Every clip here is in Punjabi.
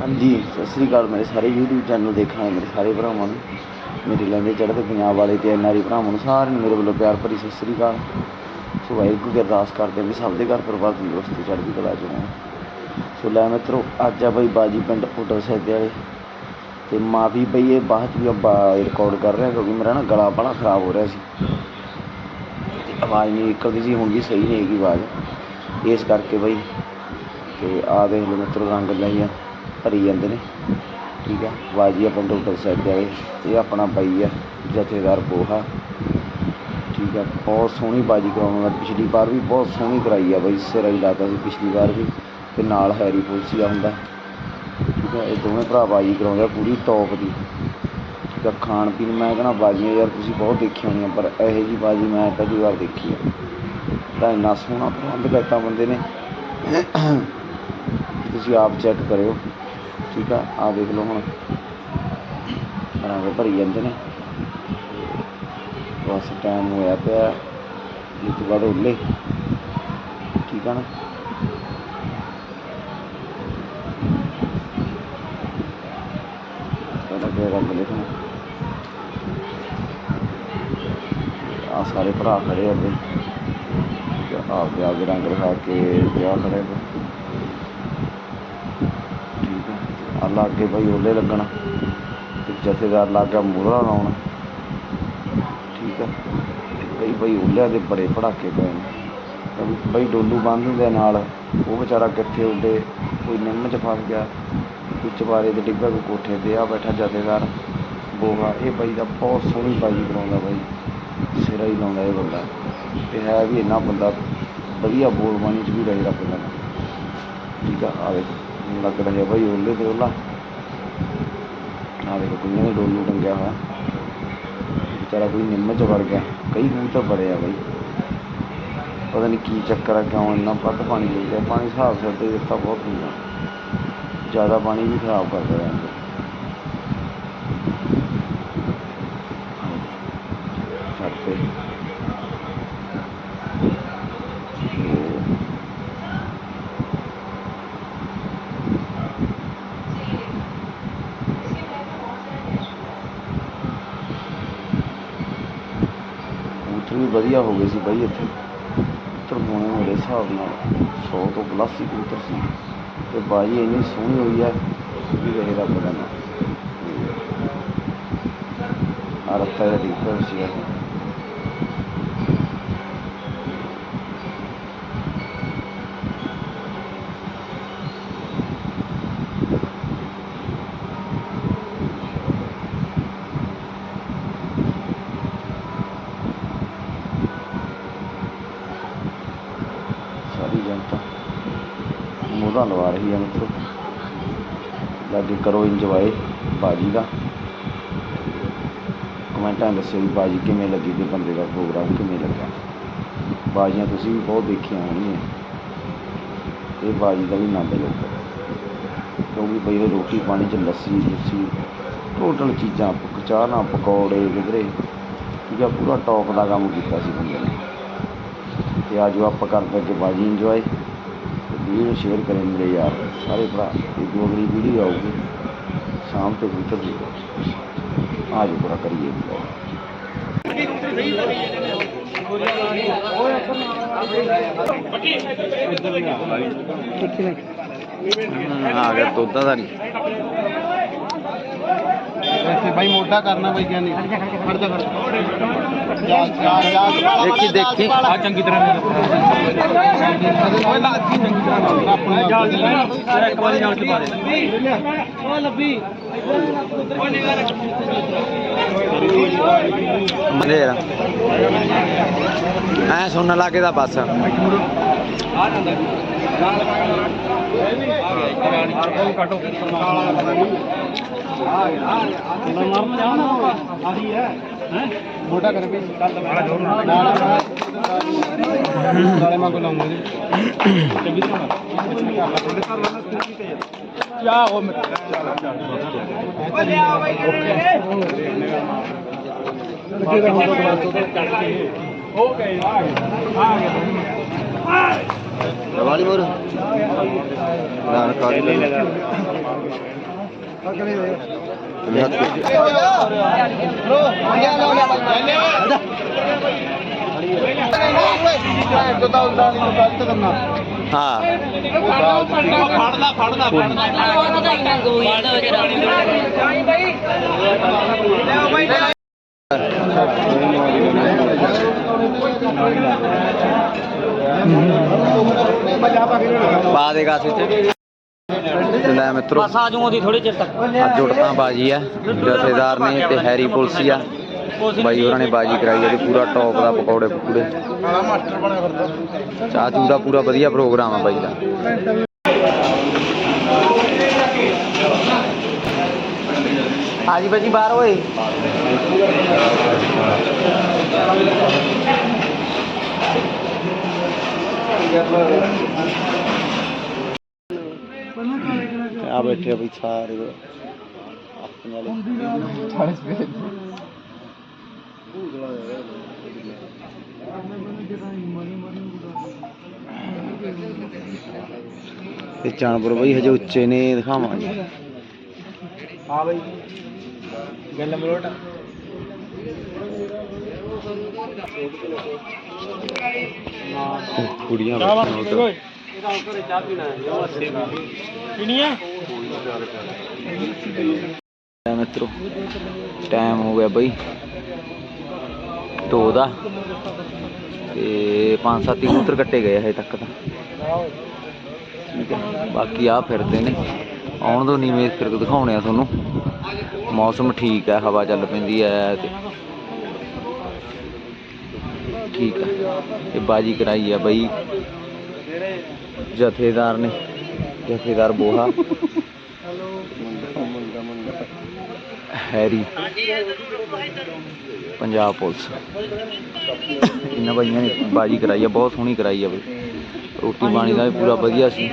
ਹਾਂਜੀ, ਸਤਿ ਸ੍ਰੀ ਅਕਾਲ। ਮੇਰੇ ਸਾਰੇ YouTube ਚੈਨਲ ਦੇਖਣ ਵਾਲੇ, ਮੇਰੇ ਸਾਰੇ ਭਰਾਵਾਂ ਨੂੰ, ਮੇਰੇ ਲੈਂਦੇ ਚੜ੍ਹਦੇ ਪੰਜਾਬ ਵਾਲੇ ਤੇ ਐਨਆਰਈ ਭਰਾਵਾਂ ਨੂੰ, ਸਾਰਿਆਂ ਨੂੰ ਮੇਰੇ ਵੱਲੋਂ ਪਿਆਰ ਭਰੀ ਸਤਿ ਸ੍ਰੀ ਅਕਾਲ। ਸੋ ਵਾਹਿਗੁਰੂ ਦੀ ਅਰਦਾਸ ਕਰਦੇ ਵੀ ਸਭ ਦੇ ਘਰ ਪਰਿਵਾਰ ਤੰਦਰੁਸਤ ਚੜ੍ਹਦੀ ਕਲਾ ਚ ਹੋਣ ਸੋ ਲੈ ਮਿੱਤਰੋ, ਅੱਜ ਆ ਬਈ ਬਾਜੀ ਪਿੰਡ ਫੋਟੋ ਸੈਦੇ ਵਾਲੇ। ਤੇ ਮਾਫੀ ਬਈ, ਇਹ ਬਾਅਦ ਵੀ ਆਪਾਂ ਰਿਕਾਰਡ ਕਰ ਰਿਹਾ ਕਿਉਂਕਿ ਮੇਰਾ ਨਾ ਗਲਾ ਬੜਾ ਖਰਾਬ ਹੋ ਰਿਹਾ ਸੀ। ਤੇ ਆਵਾਜ਼ ਨਹੀਂ ਨਿਕਲਦੀ ਸੀ, ਹੁਣ ਵੀ ਸਹੀ ਨਹੀਂ ਹੈਗੀ ਆਵਾਜ਼। ਇਸ ਕਰਕੇ ਬਈ, ਤੇ ਆ ਦੇਖ ਲਓ ਮਿੱਤਰੋ, ਰੰਗ ਲਾਈਆਂ। ਭਰੀ ਜਾਂਦੇ ਨੇ। ਠੀਕ ਆ? ਬਾਜੀ ਆਪਾਂ ਡਾਕਟਰ ਸਾਹਿਬ ਦੇ ਆਏ। ਇਹ ਆਪਣਾ ਬਾਈ ਆ, ਜਥੇਦਾਰ ਬੋਹਾ ਠੀਕ ਆ? ਬਹੁਤ ਸੋਹਣੀ ਬਾਜੀ ਕਰਾਉਣ ਵਾਲਾ। ਪਿਛਲੀ ਵਾਰ ਵੀ ਬਹੁਤ ਸੋਹਣੀ ਕਰਾਈ ਆ ਬਾਈ। ਸਿਰਾ ਹੀ ਲਾਤਾ ਸੀ ਪਿਛਲੀ ਵਾਰ ਵੀ। ਤੇ ਨਾਲ ਹੈਰੀ ਪੁਲਸੀਆ ਹੁੰਦਾ। ਠੀਕ ਆ? ਇਹ ਦੋਵੇਂ ਭਰਾ ਬਾਜੀ ਕਰਾਉਂਦੇ ਆ ਪੂਰੀ ਟੌਪ ਦੀ। ਠੀਕ ਆ? ਖਾਣ ਪੀਣ ਮੈਂ ਕਹਿੰਦਾ ਬਾਜੀਆਂ ਯਾਰ ਤੁਸੀਂ ਬਹੁਤ ਦੇਖੀਆਂ ਹੋਣੀਆਂ, ਪਰ ਇਹੋ ਜੀ ਬਾਜੀ ਮੈਂ ਪਹਿਲੀ ਵਾਰ ਦੇਖੀ ਆ। ਤਾਂ ਇੰਨਾ ਸੋਹਣਾ ਪ੍ਰਬੰਧ ਕਰਤਾ ਬੰਦੇ ਨੇ। ਤੁਸੀਂ ਆਪ ਚੈੱਕ ਕਰਿਓ। ਠੀਕ ਆ ਆ ਦੇਖ ਲਓ ਹੁਣ। ਰੰਗ ਭਰੀ ਜਾਂਦੇ ਨੇ। ਬਸ ਟਾਈਮ ਹੋਇਆ ਪਿਆ ਇਹ ਤੋਂ ਬਾਅਦ ਉੱਲੇ ਠੀਕ ਆ ਨਾ? ਪਹਿਲਾਂ ਰੰਗ ਲਿਖਣਾ ਆ ਸਾਰੇ ਭਰਾ ਖੜੇ ਆ ਬਈ ਆਪਦੇ ਆਪਦੇ ਰੰਗ ਦਿਖਾ ਕੇ ਵਿਆਹ ਖੜੇ ਨੇ ਠੀਕ ਆ ਆ ਲਾਗੇ ਭਾਈ ਓਲੇ ਲੱਗਣਾ ਤੇ ਜਥੇਦਾਰ ਲੱਗਾ ਮੂਹਰਾ ਲਾਉਣ। ਠੀਕ ਆ? ਬਈ ਬਈ ਓਲਿਆਂ ਦੇ ਬੜੇ ਪੜਾਕੇ ਪਏ ਨੇ। ਕਿਉਂਕਿ ਬਈ ਡੋਲੂ ਬੰਦ ਹੁੰਦੇ ਆ ਨਾਲ ਉਹ ਵਿਚਾਰਾ ਕਿੱਥੇ ਉੱਡੇ ਕੋਈ ਨਿੰਮ ਚ ਫਸ ਗਿਆ, ਕੋਈ ਚਵਾਰੇ ਦੇ ਡਿੱਗਾ, ਕੋਈ ਕੋਠੇ ਤੇ ਆ ਬੈਠਾ ਜਥੇਦਾਰ। ਬੋਹਾ ਇਹ ਬਾਈ ਦਾ ਬਹੁਤ ਸੋਹਣੀ ਬਾਜੀ ਕਰਾਉਂਦਾ ਬਾਈ। ਸਿਰਾ ਹੀ ਲਾਉਂਦਾ ਇਹ ਬੰਦਾ। ਤੇ ਹੈ ਵੀ ਇੰਨਾ ਬੰਦਾ, ਵਧੀਆ ਬੋਲ ਬਾਣੀ ਚ ਵੀ ਰਹੀ ਰੱਖਦਾ। ਠੀਕ ਆ? ਆਵੇ ਵੇਖੋ ਲੱਗ ਰਿਹਾ ਬਾਈ ਓਲੇ ਤੇ ਓਲਾ ਆ ਵੇਖੋ ਕੁਈਆਂ ਦੇ ਡੋਲੂ ਟੰਗਿਆ ਹੋਇਆ। ਵਿਚਾਰਾ ਕੋਈ ਨਿੰਮ ਚ ਵੜ ਗਿਆ। ਕਈ ਕਬੂਤਰ ਤਾਂ ਆ ਬਾਈ। ਪਤਾ ਨਹੀਂ ਕੀ ਚੱਕਰ ਆ, ਕਿਉਂ ਇੰਨਾ ਵੱਧ ਪਾਣੀ ਪੀ ਗਿਆ ਪਾਣੀ ਹਿਸਾਬ ਸਿਰ ਤੇ ਦਿੱਤਾ ਬਹੁਤ ਹੁੰਦਾ। ਜ਼ਿਆਦਾ ਪਾਣੀ ਵੀ ਖਰਾਬ ਕਰਦਾ ਰਹਿੰਦਾ ਛੱਡ ਤੇ ਕਬੂਤਰ ਵੀ ਵਧੀਆ ਹੋ ਗਏ ਸੀ ਬਾਈ ਇੱਥੇ। ਕਬੂਤਰ ਪਾਉਣੇ ਮੇਰੇ ਹਿਸਾਬ ਨਾਲ 100 ਤੋਂ ਪਲੱਸ ਹੀ ਕਬੂਤਰ ਸੀ। ਤੇ ਬਾਜੀ ਇੰਨੀ ਸੋਹਣੀ ਹੋਈ ਹੈ ਵੀ ਰਹੇ ਰੱਬ ਦਾ ਨਾਮ। ਆ ਰੱਤਾ ਜਿਹਾ ਡਿੱਗਾ ਸੀ ਸਾਰੀ ਜਨਤਾ ਮੋਹਰਾਂ ਲਵਾ ਰਹੀ ਹੈ ਮਿੱਤਰੋ ਲਾਗੇ ਕਰੋ ਇੰਜੋਏ ਬਾਜੀ ਦਾ। ਕਮੈਂਟਾਂ 'ਚ ਦੱਸਿਓ ਵੀ ਬਾਜੀ ਕਿਵੇਂ ਲੱਗੀ ਤੇ ਬੰਦੇ ਦਾ ਪ੍ਰੋਗਰਾਮ ਕਿਵੇਂ ਲੱਗਾ। ਬਾਜੀਆਂ ਤੁਸੀਂ ਵੀ ਬਹੁਤ ਦੇਖੀਆਂ ਹੋਣਗੀਆਂ। ਇਹ ਬਾਜੀ ਦਾ ਵੀ ਆਨੰਦ ਲਓ ਕਿਉਂਕਿ ਬਈ ਰੋਟੀ ਪਾਣੀ 'ਚ ਲੱਸੀ ਲੁੱਸੀ ਟੋਟਲ ਚੀਜ਼ਾਂ ਪਕ- ਚਾਹ ਨਾਲ ਪਕੌੜੇ ਵਿਗਰੇ ਠੀਕ ਆ, ਪੂਰਾ ਟੌਪ ਦਾ ਕੰਮ ਕੀਤਾ ਸੀ ਬੰਦੇ ਨੇ। ਤੇ ਅੱਜ ਆਪਾਂ ਕਰਦੇ ਅੱਗੇ ਬਾਜੀ ਇੰਜੋਏ ਵੀਡੀਓ ਨੂੰ ਸ਼ੇਅਰ ਕरें ਮੇਰੇ ਯਾਰ ਸਾਰੇ ਭਰਾ ਜੋ ਅਗਲੀ ਵੀਡੀਓ ਆਊਗੀ ਸ਼ਾਮ ਤੇ ਕਬੂਤਰ ਦੀ ਆਜ ਪੂਰਾ ਕਰੀਏ ਆ ਗਿਆ ਦੁੱਧਾ ਦਾ ਨਹੀਂ। ਵੈਸੇ ਬਾਈ ਮੋਢਾ ਕਰਨਾ ਬਈ ਗਿਆਨੀ ਖੜ ਜਾ ਖੜ ਜਾ। ਜਾ ਜਾ ਦੇਖੀ ਦੇਖੀ। ਆ ਚੰਗੀ ਤਰ੍ਹਾਂ ਓਏ ਲਾਤੀ ਚੰਗੀ ਤਰ੍ਹਾਂ ਆਪਣੀ ਇੱਕ ਵਾਰੀ ਦੇ। ਓ ਲੱਭੀ ਐ ਸੁਣਨ ਲੱਗੇ ਦਾ ਬਸ। ਕਰ ਵੀ ਨਾਲ ਆ ਗਿਆ ਵਾਲੀ ਮੋਰ ਨਾ ਕਾਲੀ ਕਿਵੇਂ ਹੱਥ ਵਿੱਚ? ਹਾਂ ਫੜਦਾ ਫੜਦਾ ਫੜਦਾ ਪਾ ਦੇ ਗਾਸ ਲੈ ਮਿੱਤਰੋ। ਬਸ ਆ ਜਾਊਂ ਉਹਦੀ ਥੋੜੀ ਚਿਰ ਤੱਕ। ਅੱਜ ਉੜਤਾਂ ਬਾਜੀ ਆ ਜਥੇਦਾਰ ਨੇ ਤੇ ਹੈਰੀ ਪੁਲਸੀ ਆ। ਬਾਈ ਹੋਰਾਂ ਨੇ ਬਾਜੀ ਕਰਾਈ ਆ ਤੇ ਪੂਰਾ ਟੌਪ ਦਾ ਪਕੌੜੇ ਪਕੂੜੇ। ਚਾਹ ਚੂ ਦਾ ਪੂਰਾ ਵਧੀਆ ਪ੍ਰੋਗਰਾਮ ਆ ਬਾਈ ਦਾ। ਹਾਂਜੀ ਬਾਜੀ ਬਾਹਰ ਓਏ। ਆ ਬੈਠੇ ਆ ਬਈ ਸਾਰੇ ਆਪਣੇ ਵਾਲੇ ਤੇ ਚਾਣਪੁਰ ਬਈ ਹਜੇ ਉੱਚੇ ਨੇ ਦਿਖਾਵਾਂਗੇ। ਹਾਂ ਬਾਈ। ਗੱਲ ਮਰੋਟ ਕੁੜੀਆਂ ਬੈਠੀਆਂ ਉੱਧਰ। ਲੈ ਮਿੱਤਰੋ ਟਾਈਮ ਹੋ ਗਿਆ ਬਈ ਦੋ ਦਾ। ਤੇ ਪੰਜ ਸੱਤ ਹੀ ਕਬੂਤਰ ਕੱਟੇ ਗਏ ਹਜੇ ਤੱਕ ਤਾਂ। ਠੀਕ ਹੈ ਬਾਕੀ ਆ ਫਿਰਦੇ ਨੇ। ਆਉਣ ਦੋ ਨੀਵੇਂ ਫਿਰ ਦਿਖਾਉਣੇ ਆ ਤੁਹਾਨੂੰ। ਮੌਸਮ ਠੀਕ ਹੈ ਹਵਾ ਚੱਲ ਪੈਂਦੀ ਹੈ ਤੇ। ਠੀਕ ਹੈ ਇਹ ਬਾਜੀ ਕਰਾਈ ਆ ਬਈ। ਜਥੇਦਾਰ ਨੇ। ਜਥੇਦਾਰ ਬੋਹਾ। ਹੈਰੀ। ਪੰਜਾਬ ਪੁਲਿਸ। ਇਹਨਾਂ ਬਾਈਆਂ ਨੇ ਬਾਜੀ ਕਰਾਈ ਆ, ਬਹੁਤ ਸੋਹਣੀ ਕਰਾਈ ਆ ਬਈ। ਰੋਟੀ ਪਾਣੀ ਦਾ ਵੀ ਪੂਰਾ ਵਧੀਆ ਸੀ।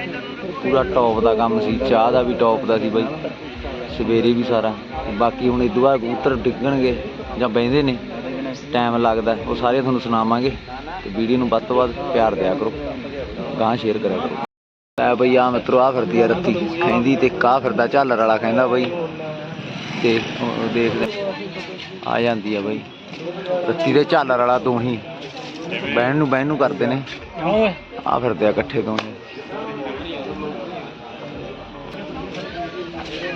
ਪੂਰਾ ਟੌਪ ਦਾ ਕੰਮ ਸੀ। ਚਾਹ ਦਾ ਵੀ ਟੌਪ ਦਾ ਸੀ ਬਾਈ। ਸਵੇਰੇ ਵੀ ਸਾਰਾ। ਬਾਕੀ ਹੁਣ ਇਦੋਂ ਬਾਅਦ ਕਬੂਤਰ ਡਿੱਗਣਗੇ ਜਾਂ ਬਹਿੰਦੇ ਨੇ ਟਾਈਮ ਲੱਗਦਾ। ਉਹ ਸਾਰੇ ਤੁਹਾਨੂੰ ਸੁਣਾਵਾਂਗੇ। ਤੇ ਵੀਡੀਓ ਨੂੰ ਵੱਧ ਤੋਂ ਵੱਧ ਪਿਆਰ ਦਿਆ ਕਰੋ। ਗਾਂ ਸ਼ੇਅਰ ਕਰਿਆ ਕਰੋ। ਲੈ ਬਈ ਆ ਮਿੱਤਰੋ ਆ ਫਿਰਦੀ ਆ ਰੱਤੀ। ਖੈਂਦੀ ਤੇ ਕਾ ਫਿਰਦਾ, ਝਾਲਰ ਵਾਲਾ ਕਹਿੰਦਾ ਬਈ। ਤੇ ਦੇਖ ਲੈ, ਆ ਜਾਂਦੀ ਆ ਬਈ। ਰੱਤੀ ਦੇ ਝਾਲਰ ਵਾਲਾ ਤੂੰ ਹੀ ਬਹਿਣ ਨੂੰ ਬਹਿਣ ਨੂੰ ਕਰਦੇ ਨੇ। ਆ ਫਿਰਦੇ ਆ ਇਕੱਠੇ ਤੋਂ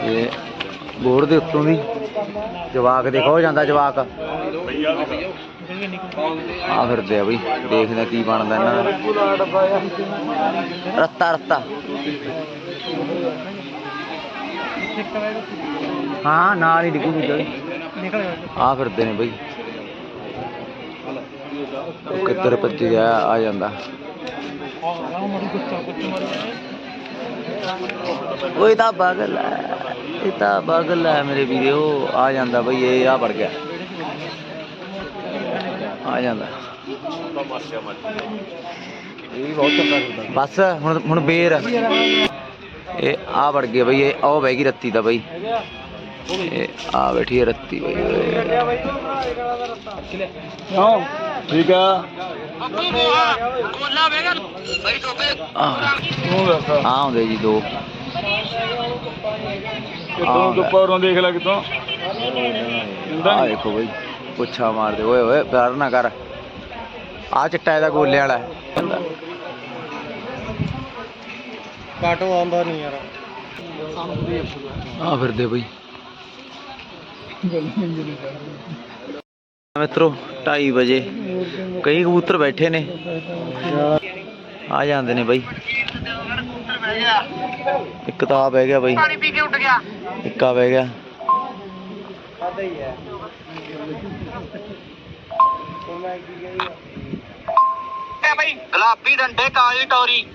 ਇਹ ਬੋਰਡ ਦੇ ਉੱਤੋਂ ਦੀ ਜਵਾਕ ਦੇਖੋ ਜਾਂਦਾ ਜਵਾਕ। ਆ ਫਿਰਦੇ ਆ ਬਈ ਦੇਖਦੇ ਆ ਕੀ ਬਣਦਾ ਇਹਨਾਂ ਦਾ। ਰੱਤਾ ਰੱਤਾ। ਹਾਂ ਨਾਲ ਹੀ ਡਿੱਗੂ ਦੂਜਾ ਆ ਫਿਰਦੇ ਨੇ ਬਈ। ਕਿੱਧਰ ਭੱਜ ਗਿਆ ਆ ਜਾਂਦਾ। ਉਹ ਇਹ ਤਾਂ ਪਾਗਲ ਹੈ ਇਹ ਤਾਂ ਪਾਗਲ ਹੈ ਮੇਰੇ ਵੀਡੀਓ ਆ ਜਾਂਦਾ ਬਈ ਇਹ ਆ ਵੜ ਗਿਆ। ਆ ਜਾਂਦਾ। ਇਹ ਵੀ ਬਹੁਤ ਚੰਗਾ ਬਸ ਹੁਣ ਹੁਣ ਬੇਰ। ਇਹ ਆ ਵੜ ਗਿਆ ਬਈ ਇਹ ਉਹ ਬਹਿ ਗਈ ਰੱਤੀ ਦਾ ਬਈ। ਇਹ ਆ ਬੈਠੀ ਹੈ ਰੱਤੀ ਬਈ ਕਿਉਂ ਠੀਕ ਆ। ਆਉਂਦੇ ਜੀ ਦੋ। ਕਿਤੋਂ ਦੁਪਹਿਰੋਂ ਦੇਖ ਲੈ ਕਿਤੋਂ ਆ ਦੇਖੋ ਬਈ। ਪੁੱਛਾ ਮਾਰਦੇ ਓਏ ਓਏ ਪਿਆਰ ਨਾ ਕਰ। ਆ ਚਿੱਟਾ ਇਹਦਾ ਗੋਲੇ ਵਾਲਾ ਹੈ। ਕਾਟੋ ਆਉਂਦਾ ਨਹੀਂ ਯਾਰ। ਆ ਫਿਰਦੇ ਬਈ। ਮਿੱਤਰੋ 2:30 ਵਜੇ। ਕਈ ਕਬੂਤਰ ਬੈਠੇ ਨੇ। ਆ ਜਾਂਦੇ ਨੇ ਬਈ। ਇੱਕ ਤਾਂ ਆ ਬਹਿ ਗਿਆ ਬਈ। ਪਾਣੀ ਪੀ ਕੇ ਉੱਠ ਗਿਆ। ਇੱਕ ਆ ਬਹਿ ਗਿਆ। ਬਈ ਗੁਲਾਬੀ ਡੰਡੇ ਕਾਲੀ ਟੋਰੀ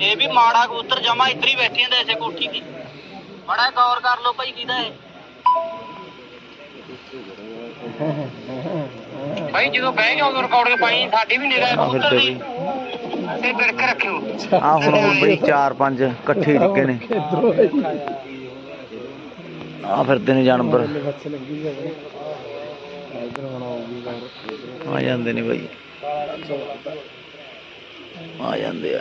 ਇਹ ਵੀ ਮਾੜਾ ਕਬੂਤਰ ਜਮਾ ਇੱਧਰ ਹੀ ਬੈਠੀ ਹੁੰਦੇ ਐਸੇ ਕੋਠੀ ਦੀ ਬੜਾ ਗੌਰ ਕਰ ਲਓ ਭਾਈ ਕਿਹਦਾ ਹੈ ਭਾਈ ਜਦੋਂ ਬਹਿ ਗਿਆ ਉਦੋਂ ਰਿਕਾਰਡ ਪਾਈ ਸਾਡੀ ਵੀ ਨਿਗਾਹ ਆ ਫਿਰਦੇ ਬਈ ਤੇ ਬਿਰਕ ਰੱਖਿਓ ਆ ਹੁਣ ਹੁਣ ਬਈ 4-5 ਇਕੱਠੇ ਹੀ ਡਿੱਗੇ ਨੇ ਆ ਫਿਰਦੇ ਨੇ ਜਾਨਵਰ ਆ ਜਾਂਦੇ ਨੇ ਬਈ। ਆ ਜਾਂਦੇ ਆ।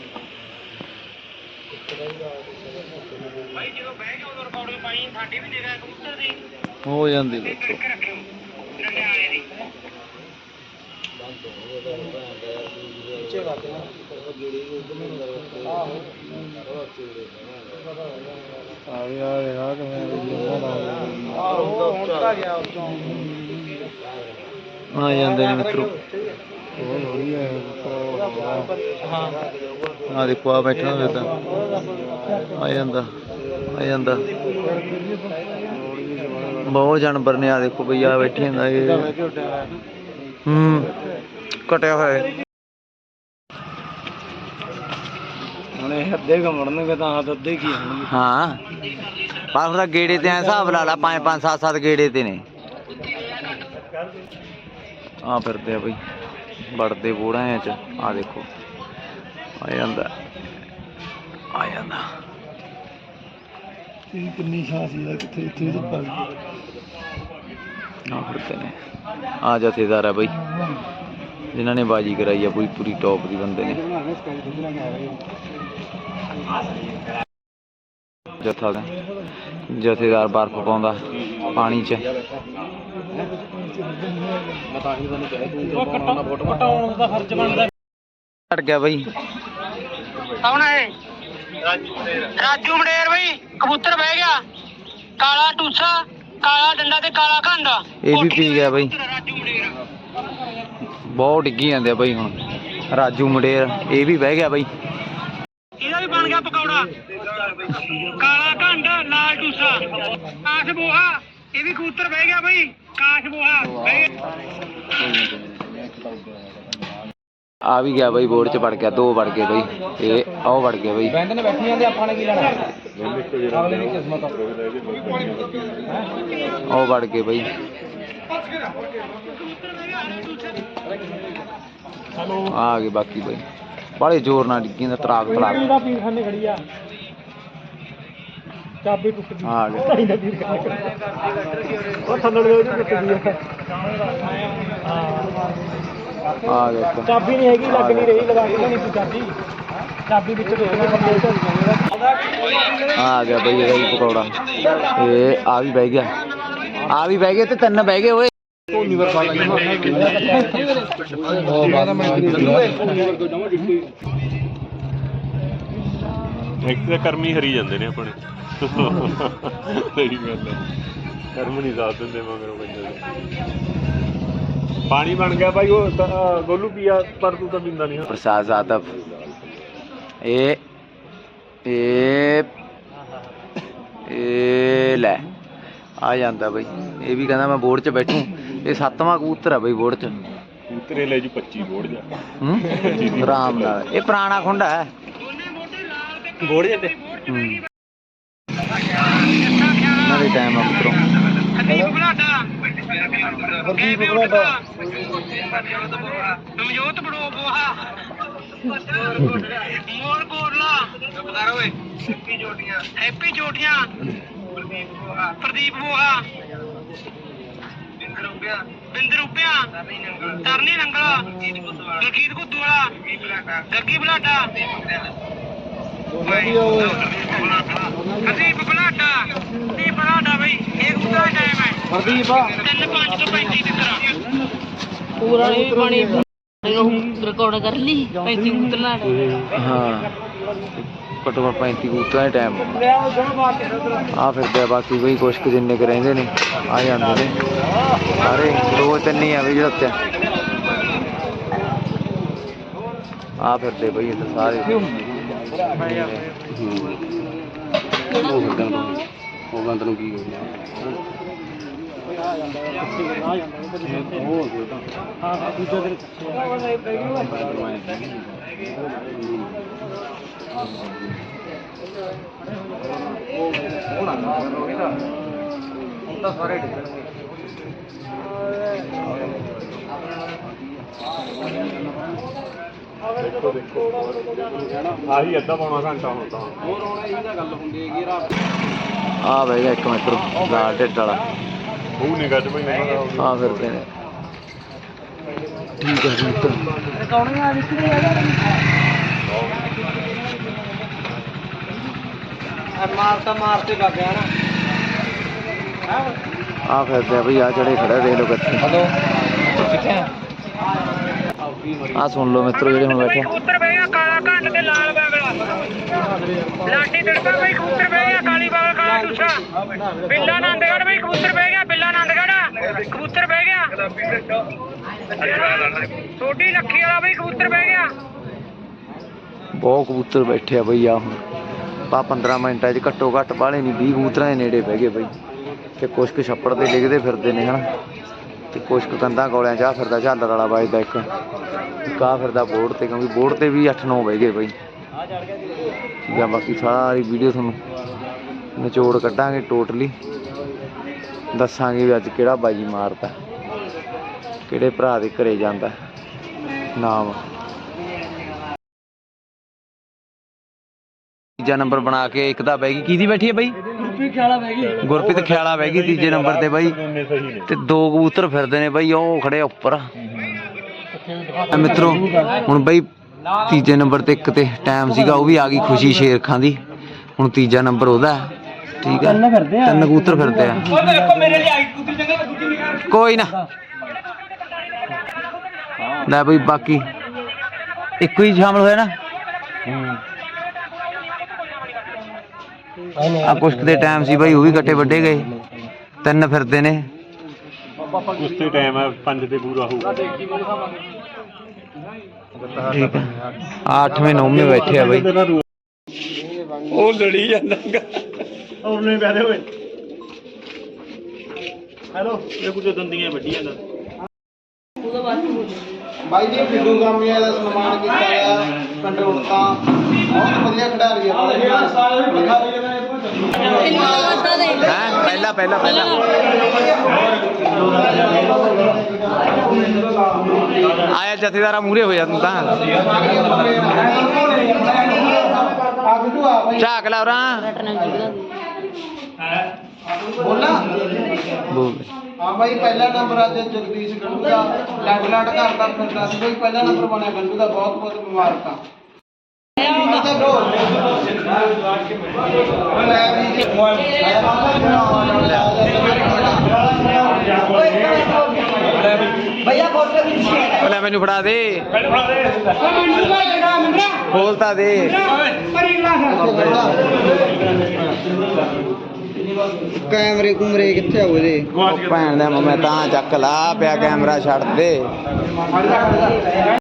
ਜਦੋਂ ਬਹਿ ਗਿਆ ਉਦੋਂ ਰਿਕਾਰਡਿੰਗ ਪਾਈ ਸਾਡੀ ਵੀ ਜਗ੍ਹਾ ਕਬੂਤਰ ਦੀ ਹੋ ਜਾਂਦੀ ਕਰਕੇ ਰੱਖਿਓ ਰੰਡਿਆਲੇ ਦੀ ਆ ਜਾਂਦੇ ਨੇ ਮਿੱਤਰੋ। ਆ ਦੇਖੋ ਆ ਬੈਠਾ ਹੋਇਆ ਤਾਂ। ਆ ਜਾਂਦਾ ਆ ਜਾਂਦਾ। ਬਹੁਤ ਜਾਨਵਰ ਨੇ ਆ ਦੇਖੋ ਬਈ ਆ ਬੈਠੇ ਹੁੰਦਾ ਇਹ। ਹੂੰ ਕਟਿਆ ਹੋਇਆ। ਹੁਣ ਇਹ ਅੱਧੇ ਘਮੜਨਗੇ ਤਾਂ ਹੱਥ ਅੱਧੇ ਕੀ ਹਾਂ। ਪਰ ਉਹਦਾ ਗੇੜੇ ਤੇ ਐ ਹਿਸਾਬ ਲਾ ਲਾ ਪੰਜ ਪੰਜ ਸੱਤ ਸੱਤ ਗੇੜੇ ਤੇ ਨੇ। ਆ ਫਿਰਦੇ ਆ ਬਈ ਵੜਦੇ ਬੋੜਾਂ ਚ ਆ ਦੇਖੋ। ਆ ਜਾਂਦਾ। ਆ ਜਾਂਦਾ। ਇਹ ਕਿੰਨੀ ਛਾਂ ਸੀ ਦਾ ਕਿੱਥੇ ਇੱਥੇ ਤੇ ਪਾ ਆ ਫਿਰਦੇ ਨੇ। ਆ ਜਥੇਦਾਰ ਆ ਬਈ। ਜਿਨ੍ਹਾਂ ਨੇ ਬਾਜੀ ਕਰਾਈ ਆ ਪੂਰੀ ਪੂਰੀ ਟੌਪ ਦੀ ਬੰਦੇ ਨੇ। ਜਥਾ ਦਾ। ਜਥੇਦਾਰ ਬਰਫ ਪਾਉਂਦਾ ਪਾਣੀ 'ਚ। ਕਟਾਉਣ ਦਾ ਖਰਚ ਬਣਦਾ। ਘਟ ਗਿਆ ਬਈ। ਕੌਣ ਹੈ ਰਾਜੂ ਮੰਡੇਰ। ਬਈ ਕਬੂਤਰ ਬਹਿ ਗਿਆ। ਕਾਲਾ ਟੂਸਾ ਕਾਲਾ ਡੰਡਾ ਤੇ ਕਾਲਾ ਘੰਦਾ ਇਹ ਵੀ ਪੀ ਗਿਆ ਬਈ। ਰਾਜੂ ਮੰਡੇਰ। ਬਹੁਤ ਡਿੱਗੀ ਜਾਂਦੇ ਆ ਬਈ ਹੁਣ। ਰਾਜੂ ਮੁੰਡੇਰ ਇਹ ਵੀ ਬਹਿ ਗਿਆ ਬਈ। ਇਹਦਾ ਵੀ ਬਣ ਗਿਆ ਪਕੌੜਾ। ਕਾਲਾ ਘੰਡ ਲਾਲ ਟੂਸਾ। ਕਾਸ਼ ਬੋਹਾ। ਇਹ ਵੀ ਕਬੂਤਰ ਬਹਿ ਗਿਆ ਬਈ। ਕਾਸ਼ ਬੋਹਾ। ਬਹਿ ਗਿਆ। ਆ ਵੀ ਗਿਆ ਬਈ ਬੋਰਡ 'ਚ ਵੜ ਗਿਆ ਦੋ ਵੜ ਗਏ ਬਈ। ਇਹ ਆਹ ਵੜ ਗਿਆ ਬਈ। ਬੈਂਦ ਨੇ ਬੈਠੀ ਜਾਂਦੇ ਆਪਾਂ ਨੇ ਕੀ ਲੈਣਾ? ਅਗਲੇ ਦੀ ਕਿਸਮਤ ਉਹ ਵੜ ਗਏ ਬਈ। ਆ ਗਏ ਬਾਕੀ ਬਈ। ਬੜੇ ਜ਼ੋਰ ਨਾਲ ਡਿੱਗੀ ਦਾ ਤਰਾਕ ਤਰਾਕ। ਦਾ ਪੀਰ ਖਾਨੇ ਖੜੀ ਆ। ਚਾਬੀ ਟੁੱਟ ਗਈ। ਆ ਗਏ ਦਾ ਉਹ ਥੱਲੇ ਉਹ ਟੁੱਟ ਗਈ ਹਾਂ ਆ ਗਏ। ਚਾਬੀ ਨਹੀਂ ਹੈਗੀ ਲੱਗ ਨਹੀਂ ਰਹੀ ਲਗਾ ਕੇ ਨਹੀਂ ਸੀ ਚਾਬੀ। ਚਾਬੀ ਵਿੱਚ ਟੁੱਟਣਾ ਕੰਪਲੀਟ ਆ ਗਿਆ ਬਈ ਇਹਦਾ ਵੀ ਪਕੌੜਾ। ਇਹ ਆ ਵੀ ਬਹਿ ਗਿਆ। ਆ ਵੀ ਬਹਿ ਗਏ ਤੇ ਤਿੰਨ ਬਹਿ ਗਏ ਓਏ। ਧੋਨੀ ਵਰਗਾ ਉਹ ਬਾਅਦ ਮੈਂ ਇੱਕ ਤਾਂ ਕਰਮੀ ਹਰੀ ਜਾਂਦੇ ਨੇ ਆਪਣੇ। ਸਹੀ ਗੱਲ ਹੈ। ਕਰਮ ਨਹੀਂ ਸਾਥ ਦਿੰਦੇ ਮਗਰ ਉਹ ਬੰਦੇ ਦੇ। ਪਾਣੀ ਬਣ ਗਿਆ ਭਾਈ ਉਹ ਤਾਂ, ਅਹ, ਗੋਲੂ ਪੀਆ ਪਰ ਤੂੰ ਤਾਂ ਪੀਂਦਾ ਨਹੀਂ। ਪ੍ਰਸਾਦ ਜਾਦਵ ਇਹ ਇਹ ਇਹ ਲੈ ਆ ਜਾਂਦਾ ਬਈ। ਇਹ ਵੀ ਕਹਿੰਦਾ ਮੈਂ ਬੋਰਡ 'ਚ ਬੈਠੂ। ਇਹ ਸੱਤਵਾਂ ਕਬੂਤਰ ਆ ਬਈ ਬੋਰਡ 'ਚ। ਉਤਰੇ ਲੈ ਜੂ 25 ਬੋੜ ਜਾ। ਹੂੰ? ਆਰਾਮ ਨਾਲ। ਇਹ ਪੁਰਾਣਾ ਖੁੰਡਾ ਹੈ। ਗੋੜ ਜਾਂਦੇ ਹੂੰ। ਇਹਨਾਂ ਦੇ ਟਾਈਮ ਆ ਮਿੱਤਰੋ ਹਦੀਪ ਬਲਾਡਾ ਹਰਦੀਪ ਬਲਾਡਾ। ਨਮਜੋਤ ਬੜੋ ਬੋਹਾ ਮੋਰ ਕੋਰਲਾ ਬਤਾ ਓਏ ਹੈਪੀ ਜੋਟੀਆਂ ਹੈਪੀ ਜੋਟੀਆਂ ਪ੍ਰਦੀਪ ਬੋਹਾ ਬਿੰਦਰ ਰੁਪਿਆ ਤਰਨੀ ਨੰਗਲਾ ਗਲਕੀਤ ਕੁੱਦੂ ਵਾਲਾ ਗੱਗੀ ਬਲਾਡਾ ਹਦੀਪ ਬਲਾਡਾ ਬਈ? ਇਹ ਟਾਈਮ ਹੈ ਹਰਦੀਪ ਤਿੰਨ ਪੰਜ ਤੋਂ 35 ਤੱਕ ਪੂਰਾ ਇਹ ਪਾਣੀ ਰਿਕਾਰਡ ਕਰ ਲਈ 35 ਉਤਰਨਾ ਹਾਂ। ਘੱਟੋ ਘੱਟ 35 ਕਬੂਤਰਾਂ ਦੇ ਟਾਈਮ ਆ। ਫਿਰਦੇ ਆ ਬਾਕੀ ਕੁਛ ਕੁ ਜਿੰਨੇ ਕੁ ਰਹਿੰਦੇ ਨੇ ਆ ਜਾਂਦੇ ਨੇ। ਸਾਰੇ ਦੋ ਤਿੰਨ ਹੀ ਆ ਬਈ ਜਿਹੜਾ ਉੱਤੇ ਆ। ਫਿਰਦੇ ਬਈ ਇਹ ਤਾਂ ਸਾਰੇ। ਹੂੰ ਉਹ ਫਿਰਦੇ ਨੇ ਉਹ ਗੰਦ ਨੂੰ ਕੀ ਹਾਂ ਹਾਂ ਦੂਜਾ ਦਿਨ ਆਹੀ ਅੱਧਾ ਪੌਣਾ ਘੰਟਾ ਹੁਣ ਤਾਂ। ਆ ਬਹਿ ਗਿਆ ਇੱਕ ਮਿੱਤਰ ਦਾ ਢਿੱਡ ਵਾਲਾ। ਉਹ ਨਿਗਾਹ ਚ ਭਾਈ ਦਾ ਆ ਫਿਰਦੇ ਨੇ ਠੀਕ ਹੈ ਮਿੱਤਰ ਮਾਰਤਾ ਮਾਰਤੇ ਲੱਗ ਗਿਆ ਨਾ ਆ ਫਿਰਦੇ ਆ ਬਈ ਆ ਚੜੇ ਖੜਾ ਦੇਖ ਲਓ ਕਿੱਥੇ ਹਲੋ ਕਿੱਥੇ। ਆ ਸੁਣ ਲਓ ਮਿੱਤਰੋ ਜਿਹੜੇ ਹੁਣ ਬੈਠੇ। ਕਬੂਤਰ ਬਹਿ ਗਿਆ ਕਾਲਾ ਘੰਟ ਤੇ ਲਾਲ ਬਗਲਾ। ਲਾਟੀ ਤੜਕਾ ਬਈ ਕਬੂਤਰ ਬਹਿ ਗਿਆ ਕਾਲੀ ਬਾਗਲ ਕਾਲਾ ਟੂਸਾ ਬਿੱਲਾ ਨੰਦਗੜ ਬਈ ਕਬੂਤਰ ਬਹਿ ਗਿਆ ਬਿੱਲਾ ਨੰਦਗੜ ਕਬੂਤਰ ਬਹਿ ਗਿਆ। ਛੋਟੀ ਲੱਖੀ ਵਾਲਾ ਬਈ ਕਬੂਤਰ ਬਹਿ ਗਿਆ। ਬਹੁਤ ਕਬੂਤਰ ਬੈਠੇ ਆ ਬਈ ਆ ਹੁਣ। ਪਾ 15 ਮਿੰਟਾਂ 'ਚ ਘੱਟੋ ਘੱਟ ਬਾਹਲੇ ਨਹੀਂ 20 ਕਬੂਤਰਾਂ ਦੇ ਨੇੜੇ ਬਹਿ ਗਏ ਬਈ। ਤੇ ਕੁਛ ਕੁ ਛੱਪੜ ਤੇ ਡਿੱਗਦੇ ਫਿਰਦੇ ਨੇ ਹਨਾ। ਤੇ ਕੁਛ ਕੁ ਕੰਧਾਂ ਕੋਲਿਆਂ 'ਚ ਫਿਰਦਾ, ਝਾਲਰ ਵਾਲਾ ਵੱਜਦਾ ਇੱਕ। ਇੱਕ ਫਿਰਦਾ ਬੋਰਡ ਤੇ, ਕਿਉਂਕਿ ਬੋਰਡ ਤੇ ਵੀ 8-9 ਬਹਿ ਗਏ ਬਈ। ਠੀਕ ਆ ਬਾਕੀ ਸਾਰੀ ਵੀਡੀਓ ਤੁਹਾਨੂੰ ਨਿਚੋੜ ਕੱਢਾਂਗੇ ਟੋਟਲੀ ਦੱਸਾਂਗੇ ਵੀ ਅੱਜ ਕਿਹੜਾ ਬਾਜੀ ਮਾਰਦਾ, ਕਿਹੜੇ ਭਰਾ ਦੇ ਘਰੇ ਜਾਂਦਾ, ਨਾਮ। ਤੀਜਾ ਨੰਬਰ ਬਣਾ ਕੇ ਇੱਕ ਤਾਂ ਬੈਗੀ ਗਈ। ਕਿਹਦੀ ਬੈਠੀ ਹੈ ਬਾਈ? ਗੁਰਪ੍ਰੀਤ ਖਿਆਲਾ ਬਹਿ ਗਈ। ਗੁਰਪ੍ਰੀਤ ਖਿਆਲਾ ਬਹਿ ਗਈ ਤੀਜੇ ਨੰਬਰ ਤੇ ਬਾਈ। ਤੇ ਦੋ ਕਬੂਤਰ ਫਿਰਦੇ ਨੇ ਬਾਈ ਉਹ ਖੜੇ ਆ ਉੱਪਰ। ਮਿੱਤਰੋ ਹੁਣ ਬਾਈ ਤੀਜੇ ਨੰਬਰ ਤੇ ਇੱਕ ਤੇ ਟਾਈਮ ਸੀਗਾ ਉਹ ਵੀ ਆ ਗਈ ਖੁਸ਼ੀ ਸ਼ੇਰ ਖਾਂ ਦੀ। ਹੁਣ ਤੀਜਾ ਨੰਬਰ ਉਹਦਾ ਹੈ। ਠੀਕ ਹੈ। ਤਿੰਨ ਕਬੂਤਰ ਫਿਰਦੇ ਆ। ਕੋਈ ਨਾ। ਲੈ ਬਈ ਬਾਕੀ। ਇੱਕੋ ਹੀ ਸ਼ਾਮਲ ਹੋਇਆ ਨਾ? ਆ ਕੁਛ ਕੁ ਦੇ ਟਾਈਮ ਸੀ ਬਾਈ ਉਹ ਵੀ ਕੱਟੇ ਵੱਡੇ ਗਏ। ਤਿੰਨ ਫਿਰਦੇ ਨੇ। ਉਸ ਤੇ ਟਾਈਮ ਹੈ 5 ਤੇ ਪੂਰਾ ਹੋਊਗਾ। ਠੀਕ ਹੈ ਆ ਅੱਠਵੇਂ ਨੌਵੇਂ ਬੈਠੇ ਆ ਬਾਈ। ਉਹ ਲੜੀ ਜਾਂਦਾ ਔਰ ਨਹੀਂ ਬੈਠੇ ਹੋਏ ਹੈਲੋ ਇਹ ਕੁਝ ਦੰਦੀਆਂ ਵੱਡੀਆਂ ਦਾ ਬਾਈ ਜੀ ਬਿੱਡੂ ਗਾਮੀਆਂ ਦਾ ਸਨਮਾਨ ਕੀਤਾ ਗਿਆ ਕੰਡਰੋਲਤਾ ਬਹੁਤ ਵਧੀਆ ਖਿਡਾਰੀ ਆ। ਹੈ? ਪਹਿਲਾ ਪਹਿਲਾ ਪਹਿਲਾ। ਆਇਆ ਜਥੇਦਾਰਾ ਮੂਰੇ ਹੋ ਜਾ ਤੂੰ ਤਾਂ। ਝਾਕ ਲਾ ਉਰਾਂ। ਬੋਲਾ। ਬੋਲ। ਹਾਂ ਬਾਈ ਪਹਿਲਾ ਨੰਬਰ ਅੱਜ ਜਗਦੀਸ਼ ਗੰਡੂ ਦਾ ਲੱਡ ਲੱਡ ਕਰਦਾ ਫਿਰਦਾ ਸੀ। ਬਾਈ ਪਹਿਲਾ ਨੰਬਰ ਬਣਿਆ ਗੰਡੂ ਦਾ ਬਹੁਤ ਬਹੁਤ ਮੁਬਾਰਕਾਂ। ਤੇ ਬ్రో ਲੈ ਵੀ ਭਈਆ ਫੋਟੋ ਉਹ ਲੈ ਮੈਨੂੰ ਫੜਾ ਦੇ। ਬੋਲਤਾ ਦੇ। ਕੈਮਰੇ ਕੁਮਰੇ ਕਿੱਥੇ ਆ ਉਹਦੇ ਭੈਣ ਦਾ ਮੈਂ ਤਾਂ ਚੱਕ ਲਾ, ਪਿਆ ਕੈਮਰਾ ਛੱਡ ਦੇ।